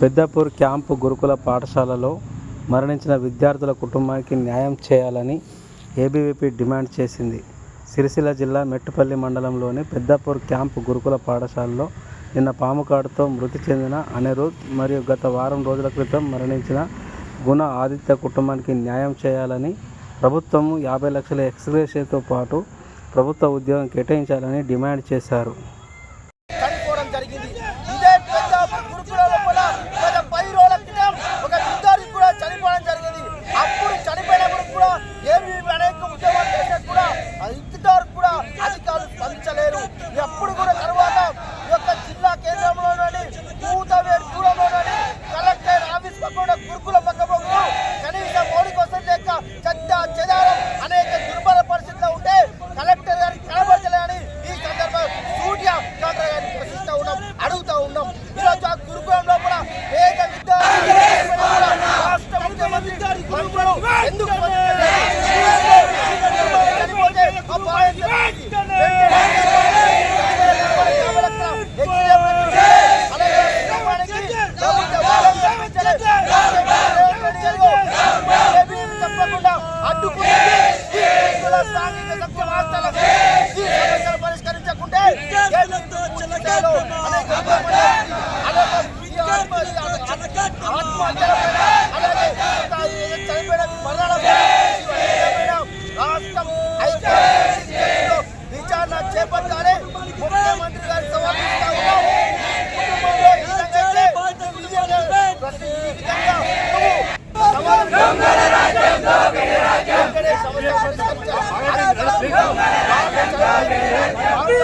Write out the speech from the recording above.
Peddapur camp గురుకుల పాఠశాలలో మరణించిన విద్యార్థుల కుటుంబానికి న్యాయం చేయాలని ఏబీవీపీ డిమాండ్ చేసింది. సిరిసిల్ల జిల్లా మెట్టుపల్లి మండలంలోని పెద్దపూర్ క్యాంపు గురుకుల పాఠశాలలో నిన్న పాముకాడుతో మృతి చెందిన అనిరుద్ మరియు గత వారం రోజుల క్రితం మరణించిన గుణ ఆదిత్య కుటుంబానికి న్యాయం చేయాలని ప్రభుత్వం యాభై లక్షల ఎక్స్గ్రేషియాతో పాటు ప్రభుత్వ ఉద్యోగం కేటాయించాలని డిమాండ్ చేశారు. పరిష్కరించకుంటే రాష్ట్రం అయితే చేపట్టాలి ముఖ్యమంత్రి గారి রাজ্য